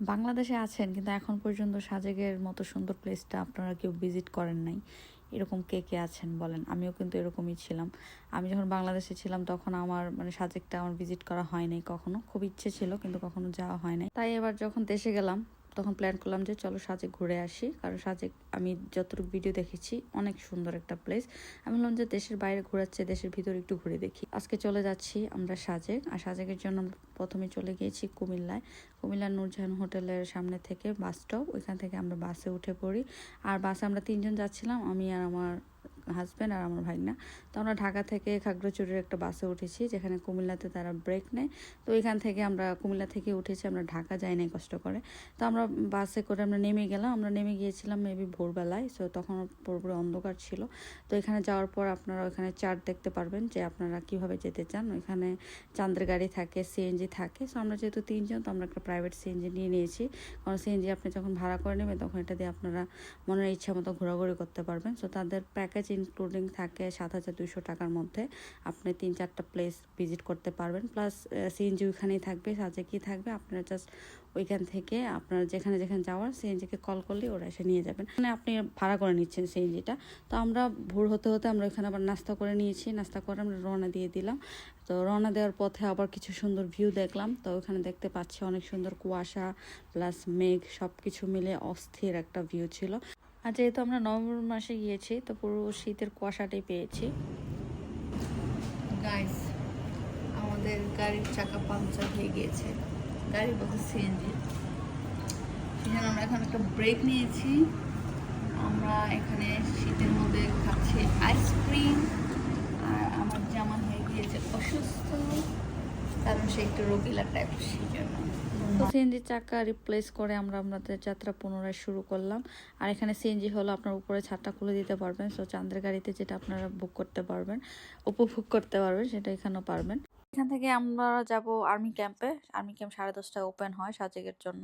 বাংলাদেশে আছেন, কিন্তু এখন পর্যন্ত সাজেকের মতো সুন্দর প্লেসটা আপনারা কেউ ভিজিট করেন নাই। এরকম কে কে আছেন বলেন? আমিও কিন্তু এরকমই ছিলাম। আমি যখন বাংলাদেশে ছিলাম তখন আমার মানে সাজেকটা আমার ভিজিট করা হয় নাই কখনো। খুব ইচ্ছে ছিল, কিন্তু কখনো যাওয়া হয় নাই। তাই এবার যখন দেশে গেলাম তখন প্ল্যান করলাম যে চলো সাজেক ঘুরে আসি। কারণ সাজেক আমি যতটুকু ভিডিও দেখেছি, অনেক সুন্দর একটা প্লেস আমি বললাম যে দেশের বাইরে ঘোরাচ্ছে, দেশের ভিতরে একটু ঘুরে দেখি। আজকে চলে যাচ্ছি আমরা সাজেক আর সাজেকের জন্য প্রথমে চলে গিয়েছি কুমিল্লায়। কুমিল্লার নূরজাহান হোটেলের সামনে থেকে বাস স্টপ ওইখান থেকে আমরা বাসে উঠে পড়ি। আর বাসে আমরা তিনজন যাচ্ছিলাম, আমি আর আমার হাজব্যান্ড আর আমার ভাগনা তো আমরা ঢাকা থেকে খাগড়াছড়ির একটা বাসে উঠেছি, যেখানে কুমিল্লাতে তারা ব্রেক নেয়। তো ওইখান থেকে আমরা, কুমিল্লা থেকে উঠেছি, আমরা ঢাকা যাই নাই কষ্ট করে। তো আমরা বাসে করে আমরা নেমে গেলাম। আমরা নেমে গিয়েছিলাম মেবি ভোরবেলায় সো তখন পুরোপুরি অন্ধকার ছিল। তো এখানে যাওয়ার পর আপনারা ওখানে চার্ট দেখতে পারবেন যে আপনারা কীভাবে যেতে চান। ওইখানে চান্দের গাড়ি থাকে সিএনজি থাকে। সো আমরা যেহেতু তিনজন, তো আমরা একটা প্রাইভেট সিএনজি নিয়ে নিয়েছি। কারণ সিএনজি আপনি যখন ভাড়া করে নেবেন, তখন এটা দিয়ে আপনারা মনের ইচ্ছা মতো ঘোরাঘুরি করতে পারবেন। সো তাদের প্যাকেজ ইনক্লুডিং থাকে সাত হাজার দুইশো টাকার মধ্যে। আপনি তিন চারটা প্লেস ভিজিট করতে পারবেন। প্লাস সিএনজি ওইখানেই থাকবে সাজে কি থাকবে আপনারা জাস্ট ওইখান থেকে আপনার যেখানে যেখানে যাওয়ার সিএনজিকে কল করলে ওরা এসে নিয়ে যাবেন। মানে আপনি ভাড়া করে নিচ্ছেন সিএনজিটা তো আমরা ভোর হতে হতে আমরা ওইখানে আবার নাস্তা করে নিয়েছি। নাস্তা করে আমরা রওনা দিয়ে দিলাম। তো রওনা দেওয়ার পথে আবার কিছু সুন্দর ভিউ দেখলাম। তো ওখানে দেখতে পাচ্ছি অনেক সুন্দর কুয়াশা প্লাস মেঘ সব কিছু মিলে অস্থির একটা ভিউ ছিল। আর যেহেতু আমরা নভেম্বর মাসে গিয়েছি, তো পুরো শীতের কুয়াশাটাই পেয়েছি। গাইস আমাদের গাড়ির চাকা পাংচার হয়ে গিয়েছে। গাড়ি বলতে সিএনজি সেই জন্য আমরা এখন একটা ব্রেক নিয়েছি। আমরা এখানে শীতের মধ্যে খাচ্ছি আইসক্রিম আর আমার জামান হয়ে গিয়েছে অসুস্থ। কারণ সে একটু রোগীলা টাইপ সেই জন্য তো সিএনজি চাকা রিপ্লেস করে আমরা আমাদের যাত্রা পুনরায় শুরু করলাম। আর এখানে সিএনজি হলো আপনার উপরে ছাদটা খুলে দিতে পারবেন। সো চাঁদের গাড়িতে যেটা আপনারা বুক করতে পারবেন উপভোগ করতে পারবেন সেটা এখানেও পারবেন। এখান থেকে আমরা যাব আর্মি ক্যাম্পে আর্মি ক্যাম্প সাড়ে দশটায় ওপেন হয় সাজেকের জন্য।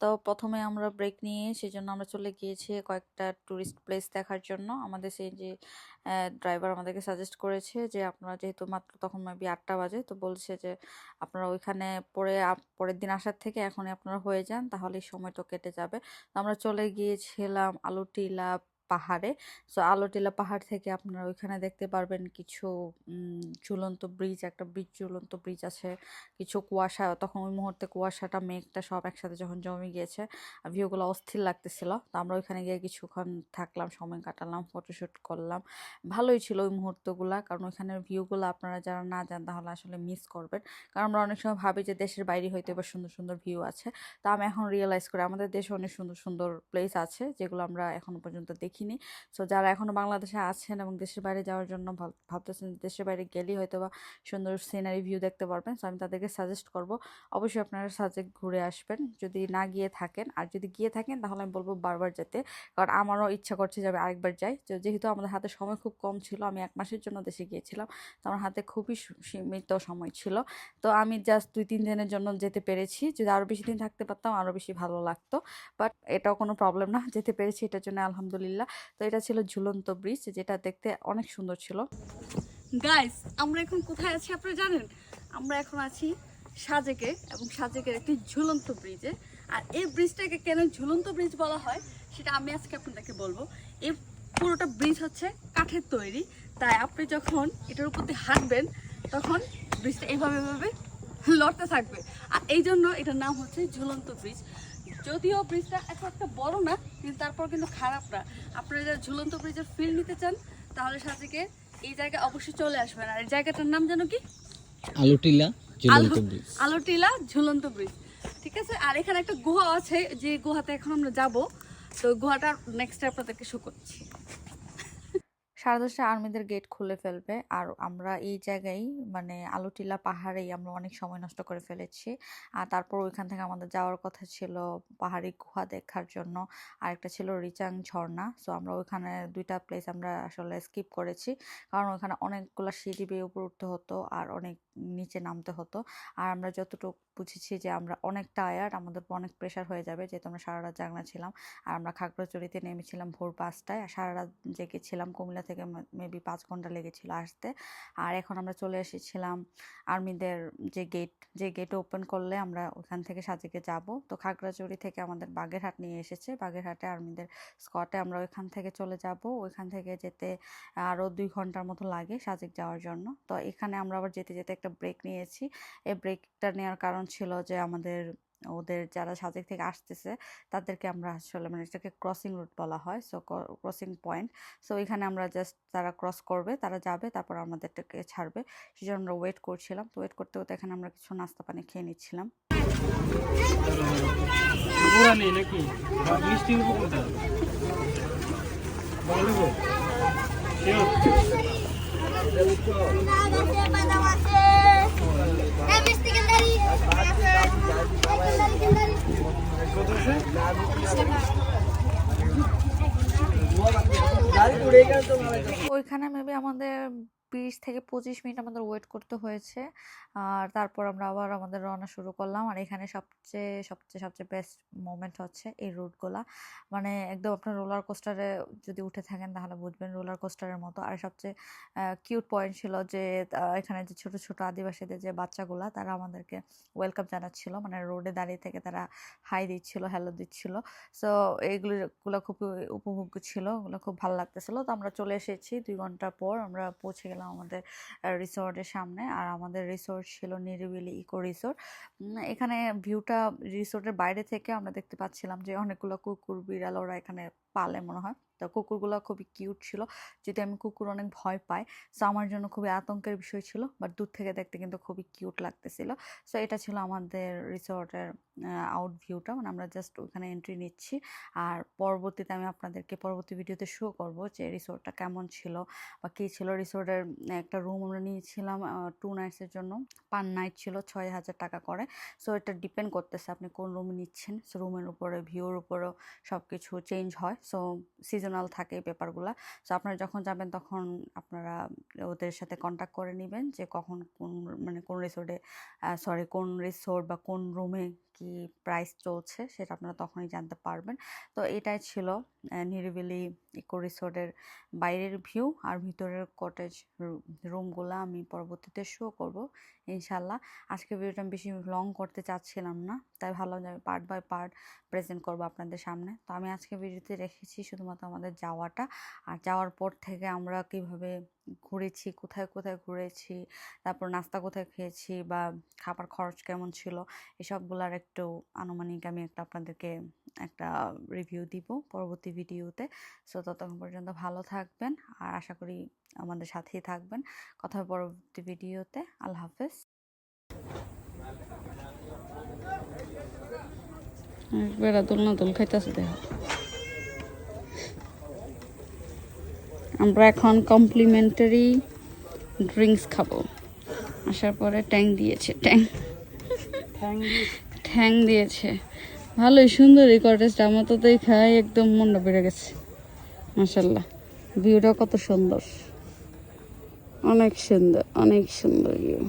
তো প্রথমে আমরা ব্রেক নিয়ে সেজন্য আমরা চলে গিয়েছি কয়েকটা টুরিস্ট প্লেস দেখার জন্য। আমাদের সেই যে ড্রাইভার আমাদেরকে সাজেস্ট করেছে যে, আপনারা যেহেতু মাত্র তখন মেবি আটটা বাজে, তো বলছে যে, আপনারা ওইখানে পরে পরের দিন আসার থেকে এখনই আপনারা হয়ে যান তাহলে সময় তো কেটে যাবে। আমরা চলে গিয়েছিলাম আলুটিলা পাহাড়ে। সো আলোটিলা পাহাড় থেকে আপনারা ওইখানে দেখতে পারবেন কিছু ঝুলন্ত ব্রিজ একটা ব্রিজ ঝুলন্ত ব্রিজ আছে। কিছু কুয়াশা, তখন ওই মুহূর্তে কুয়াশাটা, মেঘটা সব একসাথে যখন জমে গিয়েছে ভিউগুলো অস্থির লাগতেছিল। তো আমরা ওইখানে গিয়ে কিছুক্ষণ থাকলাম, সময় কাটালাম ফটোশ্যুট করলাম। ভালোই ছিল ওই মুহূর্তগুলা, কারণ ওইখানের ভিউগুলো আপনারা যারা না যান, তাহলে আসলে মিস করবেন। কারণ আমরা অনেক সময় ভাবি যে দেশের বাইরে হয়তো এবার সুন্দর সুন্দর ভিউ আছে। তা আমি এখন রিয়েলাইজ করি, আমাদের দেশে অনেক সুন্দর সুন্দর প্লেস আছে, যেগুলো আমরা এখনও পর্যন্ত দেখিনি। সো যারা এখনও বাংলাদেশে আছেন এবং দেশের বাইরে যাওয়ার জন্য ভাব- ভাবতেছেন দেশের বাইরে গেলেই হয়তো বা সুন্দর সিনারি ভিউ দেখতে পারবেন। সো আমি তাদেরকে সাজেস্ট করব, অবশ্যই আপনারা সাজেক ঘুরে আসবেন। যদি না গিয়ে থাকেন, আর যদি গিয়ে থাকেন, তাহলে আমি বলব বারবার যেতে। কারণ আমারও ইচ্ছা করছে যে আমি আরেকবার যাই। তো যেহেতু আমাদের হাতে সময় খুব কম ছিল, আমি এক মাসের জন্য দেশে গিয়েছিলাম। তো আমার হাতে খুবই সীমিত সময় ছিল। তো আমি জাস্ট দুই, তিন দিনের জন্য যেতে পেরেছি। যদি আরও বেশি দিন থাকতে পারতাম আরও বেশি ভালো লাগতো। বাট এটাও কোনো প্রবলেম না। যেতে পেরেছি, এটার জন্য আলহামদুলিল্লাহ। তো এটা ছিল ঝুলন্ত ব্রিজ যেটা দেখতে অনেক সুন্দর ছিল। গাইস আমরা এখন কোথায় আছি আপনারা জানেন? আমরা এখন আছি সাজেকে এবং সাজেকের একটি ঝুলন্ত ব্রিজে আর এই ব্রিজটাকে কেন ঝুলন্ত ব্রিজ বলা হয়, সেটা আমি আজকে আপনাদেরকে বলব। এই পুরোটা ব্রিজ হচ্ছে কাঠের তৈরি। তাই আপনি যখন এটার উপর দিয়ে হাঁটবেন, তখন ব্রিজটা এইভাবে এভাবে লড়তে থাকবে। আর এই জন্য এটার নাম হচ্ছে ঝুলন্ত ব্রিজ যদিও ব্রিজটা এখন একটা বড় না কিন্তু তারপর কিন্তু খারাপ না আপনারা যারা ঝুলন্ত ব্রিজের ফিল নিতে চান তাহলে সাথে এই জায়গায় অবশ্যই চলে আসবেন। আর এই জায়গাটার নাম যেন কি? আলোটিলা ঝুলন্ত ব্রিজ আলোটিলা ঝুলন্ত ব্রিজ ঠিক আছে? আর এখানে একটা গুহা আছে যে গুহাতে এখন আমরা যাব। তো গুহাটা নেক্সট আপনাদেরকে শো করছি। দশটা আর্মিদের গেট খুলে ফেলবে। আর আমরা এই জায়গায় মানে আলুটিলা পাহাড়েই আমরা অনেক সময় নষ্ট করে ফেলেছি। আর তারপর ওইখান থেকে আমাদের যাওয়ার কথা ছিল পাহাড়ি গুহা দেখার জন্য। আরেকটা ছিল রিচাং ঝর্ণা। সো আমরা ওইখানে দুইটা প্লেস আমরা আসলে স্কিপ করেছি। কারণ ওইখানে অনেকগুলো সিঁড়ি বেয়ে উপর উঠতে হতো। আর অনেক নিচে নামতে হতো। আর আমরা যতটুকু বুঝেছি যে আমরা অনেক টায়ার্ড আমাদের অনেক প্রেশার হয়ে যাবে যেহেতু আমরা সারা রাত জাগনা ছিলাম। আর আমরা খাগড়াছড়িতে নেমেছিলাম ভোর পাঁচটায়। আর সারা রাত জেগেছিলাম কুমিল্লা থেকে মেবি পাঁচ ঘণ্টা লেগেছিল আসতে। আর এখন আমরা চলে এসেছিলাম আর্মিদের যে গেট যে গেট ওপেন করলে আমরা ওখান থেকে সাজেকে যাব। তো খাগড়াছড়ি থেকে আমাদের বাগেরহাট নিয়ে এসেছে। বাগেরহাটে আর্মিদের স্কটে আমরা ওইখান থেকে চলে যাব। ওইখান থেকে যেতে আরও দুই ঘণ্টার মতো লাগে সাজেক যাওয়ার জন্য। তো এখানে আমরা আবার যেতে যেতে একটা ব্রেক নিয়েছি। এই ব্রেকটা নেওয়ার কারণ ছিল যে আমাদের, ওদের যারা সাজেক থেকে আসতেছে, তাদেরকে আমরা আসলে মানে এটাকে ক্রসিং রুট বলা হয় সো ক্রসিং পয়েন্ট সো এখানে আমরা জাস্ট তারা ক্রস করবে, তারা যাবে, তারপর আমাদেরটাকে ছাড়বে। সেই জন্য আমরা ওয়েট করছিলাম। তো ওয়েট করতে করতে এখানে আমরা কিছু নাস্তা পানি খেয়ে নিচ্ছিলাম। নাকি বা মিষ্টি উপর কোনটা ভালো দেবো ওইখানে মেবি আমাদের বিশ থেকে পঁচিশ মিনিট আমাদের ওয়েট করতে হয়েছে। আর তারপর আমরা আবার আমাদের রওনা শুরু করলাম। আর এখানে সবচেয়ে সবচেয়ে সবচেয়ে বেস্ট মোমেন্ট হচ্ছে এই রুটগুলা মানে একদম আপনার রোলার কোস্টারে যদি উঠে থাকেন তাহলে বুঝবেন রোলার কোস্টারের মতো। আর সবচেয়ে কিউট পয়েন্ট ছিল যে এখানে যে ছোট ছোট আদিবাসীদের যে বাচ্চাগুলা, তারা আমাদেরকে ওয়েলকাম জানাচ্ছিল। মানে রোডে দাঁড়িয়ে থেকে তারা হাই দিচ্ছিল হ্যালো দিচ্ছিল। সো এইগুলো গুলো খুব উপভোগ্য ছিল, ওগুলো খুব ভালো লাগতেছিল। তো আমরা চলে এসেছি। দুই ঘণ্টা পর আমরা পৌঁছে গেলাম আমাদের রিসোর্টের সামনে। আর আমাদের রিসোর্ট ছিল নিরিবিলি ইকো রিসোর্ট। এখানে ভিউটা রিসোর্টের বাইরে থেকে আমরা দেখতে পাচ্ছিলাম যে অনেকগুলো কুকুর, বিড়াল ওরা এখানে পালে মনে হয়। তো কুকুরগুলো খুবই কিউট ছিল। যদি আমি কুকুর অনেক ভয় পাই সো আমার জন্য খুবই আতঙ্কের বিষয় ছিল বাট দূর থেকে দেখতে কিন্তু খুবই কিউট লাগতেছিল। সো এটা ছিল আমাদের রিসোর্টের আউট ভিউটা মানে আমরা জাস্ট ওখানে এন্ট্রি নিচ্ছি। আর পরবর্তীতে আমি আপনাদেরকে পরবর্তী ভিডিওতে শো করব যে রিসোর্টটা কেমন ছিল বা কী ছিল। রিসোর্টের একটা রুম আমরা নিয়েছিলাম টু নাইটসের জন্য। পার নাইট ছিল ছয় হাজার টাকা করে। সো এটা ডিপেন্ড করতেছে আপনি কোন রুম নিচ্ছেন। সো রুমের উপরে ভিউর উপরেও সব কিছু চেঞ্জ হয়। সো সিজনাল থাকে এই পেপারগুলো। সো আপনারা যখন যাবেন তখন আপনারা ওদের সাথে কন্ট্যাক্ট করে নেবেন যে কখন কোন মানে কোন রিসোর্টে সরি কোন রিসোর্ট বা কোন রুমে কি প্রাইস চলছে সেটা আপনারা তখনই জানতে পারবেন। তো এটাই ছিল নিরিবিলি ইকো রিসোর্টের বাইরের ভিউ আর ভিতরের কটেজ রুমগুলো আমি পরবর্তীতে শো করব ইনশাল্লাহ আজকে ভিডিওটা আমি বেশি লং করতে চাচ্ছিলাম না, তাই ভালো পার্ট বাই পার্ট প্রেজেন্ট করব আপনাদের সামনে। তো আমি আজকে ভিডিওতে রেখেছি শুধুমাত্র আমাদের যাওয়াটা। আর যাওয়ার পর থেকে আমরা কীভাবে ঘুরেছি, কোথায় কোথায় ঘুরেছি, তারপর নাস্তা কোথায় খেয়েছি বা খাবার খরচ কেমন ছিল এসবগুলার একটু আনুমানিক আমি একটা আপনাদেরকে একটা রিভিউ দিব পরবর্তী ভিডিওতে। সো ততক্ষণ পর্যন্ত ভালো থাকবেন আর আশা করি আমাদের সাথেই থাকবেন। কথা পরবর্তী ভিডিওতে। আল্লাহ হাফেজ। বেড়া দোলনা দোল খাইতেছে দেখ। আমরা এখন কমপ্লিমেন্টারি ড্রিঙ্কস খাব। আসার পরে ট্যাং দিয়েছে ট্যাং ঠ্যাং দিয়েছে? ভালোই সুন্দর এই কটেজটা আমার তো খাই একদম মনটা বেড়ে গেছে। মাসাল্লাহ ভিউটা কত সুন্দর। অনেক সুন্দর অনেক সুন্দর ভিউ